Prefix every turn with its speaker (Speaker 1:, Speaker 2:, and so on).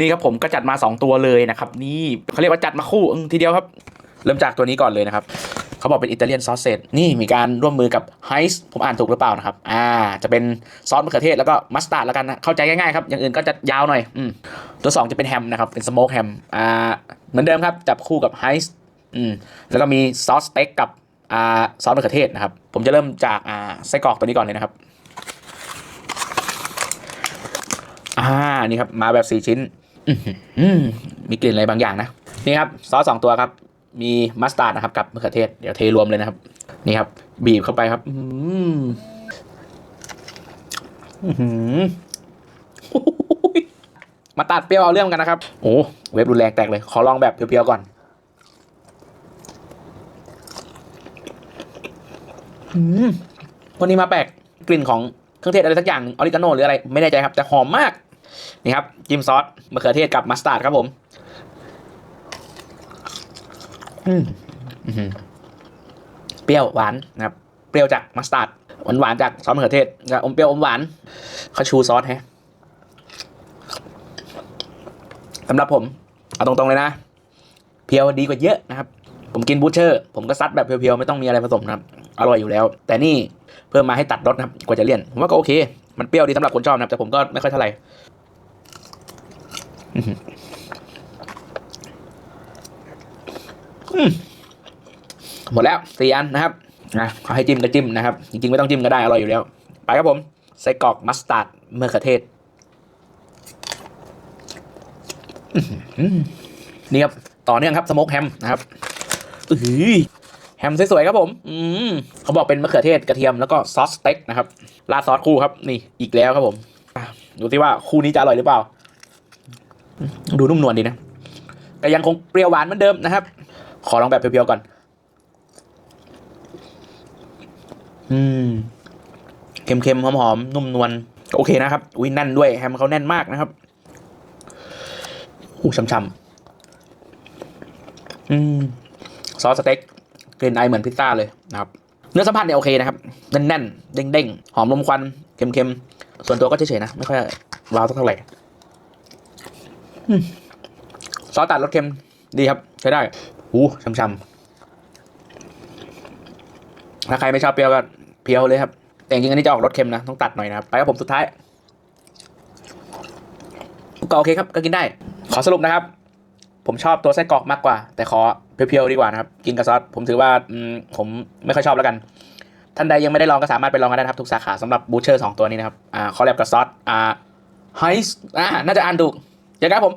Speaker 1: นี่ครับผมก็จัดมา 2 ตัวเลยนะครับ นี่เขาเรียกว่าจัดมาคู่ทีเดียวครับ เริ่มจากตัวนี้ก่อนเลยนะครับเขาบอกเป็นอิตาเลียนซอสเซจนี่มีการร่วมมือกับไฮส์ผมอ่านถูกหรือเปล่านะครับ อ่า จะเป็นซอสมะเขือเทศแล้วก็มัสตาร์ดแล้วกันนะ เข้าใจง่ายๆครับ อย่างอื่นก็จะยาวหน่อยอืมตัว 2 จะเป็นแฮมนะครับ เป็นสโมกแฮม อ่า เหมือนเดิมครับ จับคู่กับไฮส์อืม แล้วก็มีซอสสเต็กกับ อ่า ซอสมะเขือเทศนะครับ ผมจะเริ่มจาก อ่า ไส้กรอกตัวนี้ก่อนเลยนะครับ อ่า นี่ครับ มาแบบสี่ชิ้น มีกลิ่นอะไรบางอย่างนะ นี่ครับซอสสองตัวครับ มีมัสตาร์ดนะครับ กับมะเขือเทศ เดี๋ยวเทรวมเลยนะครับ นี่ครับ บีบเข้าไปครับอืมมาตัดเปรี้ยวเอาเรื่องกันนะครับ โอ้เว็บรุนแรงแตกเลย ขอลองแบบเพียวๆก่อนอืมวันนี้มาแปลกกลิ่นของเครื่องเทศอะไรสักอย่างออริกาโนหรืออะไร ไม่แน่ใจครับ แต่หอมมาก นี่ครับจิ้มซอสมะเขือเทศกับมัสตาร์ดครับผมอืมอื้อหือเปรี้ยวหวานนะครับ เปรี้ยวจากมัสตาร์ดหวานหวานจากซอสมะเขือเทศกับอมเปรี้ยวอมหวานเขาชูซอสฮะสำหรับผม เอาตรงๆเลยนะ เพียวดีกว่าเยอะนะครับ ผมกินบูชเชอร์ ผมก็ซัดแบบเพียวๆ ไม่ต้องมีอะไรผสมนะครับ อร่อยอยู่แล้ว แต่นี่เพิ่มมาให้ตัดรสนะครับ กว่าจะเลี่ยน ผมว่าก็โอเค มันเปรี้ยวดีสำหรับคนชอบนะครับ แต่ผมก็ไม่ค่อยเท่าไหร่ หมดแล้วสี่อันนะครับนะขาให้จิ้มก็จิ้มนะครับ จริงๆ ไม่ต้องจิ้มก็ได้อร่อยอยู่แล้ว ไปครับผมไส้กรอกมัสตาร์ดมะเขือเทศอื้อหือนี่ครับ ต่อเนื่องครับ สโมกแฮมนะครับอือแฮมสวยๆครับผม อืมเขาบอกเป็นมะเขือเทศกระเทียมแล้วก็ซอสสเต็กนะครับราดซอสคู่ครับ นี่อีกแล้วครับผมดูสิว่าคู่นี้จะอร่อยหรือเปล่า ดูนุ่มนวลดีนะแต่ยังคงเปรี้ยวหวานเหมือนเดิมนะครับ ขอลองแบบเพียวๆก่อน อืมเค็มๆหอมๆนุ่มนวลโอเคนะครับ อุ้ยแน่นด้วยแฮมเขาแน่นมากนะครับอู้ช่ำๆอืมซอสสเต็กกลิ่นไอเหมือนพิซซ่าเลยนะครับ เนื้อสัมผัสเนี่ยโอเคนะครับ แน่นๆเด้งๆ หอมลมควันเค็มๆ ส่วนตัวก็เฉยๆนะ ไม่ค่อยว้าวสักเท่าไหร่ ซอสตัดรสเค็มดีครับ ใช้ได้หูช่ำๆถ้าใครไม่ชอบเปรี้ยวก็เพียวเลยครับแต่จริงๆอันนี้จะออกรสเค็มนะต้องตัดหน่อยนะครับไปครับผมสุดท้ายก็โอเคครับก็กินได้ ขอสรุปนะครับ ผมชอบตัวไส้กรอกมากกว่า แต่ขอเพียวๆดีกว่านะครับ กินกับซอสผมถือว่าผมไม่ค่อยชอบแล้วกัน ท่านใดยังไม่ได้ลองก็สามารถไปลองกันได้ครับทุกสาขาสำหรับบูเชอร์สองตัวนี้นะครับอ่าคอลแลบกับซอสอ่าไฮส์อ่าน่าจะอ่านถูก เจอกันครับผม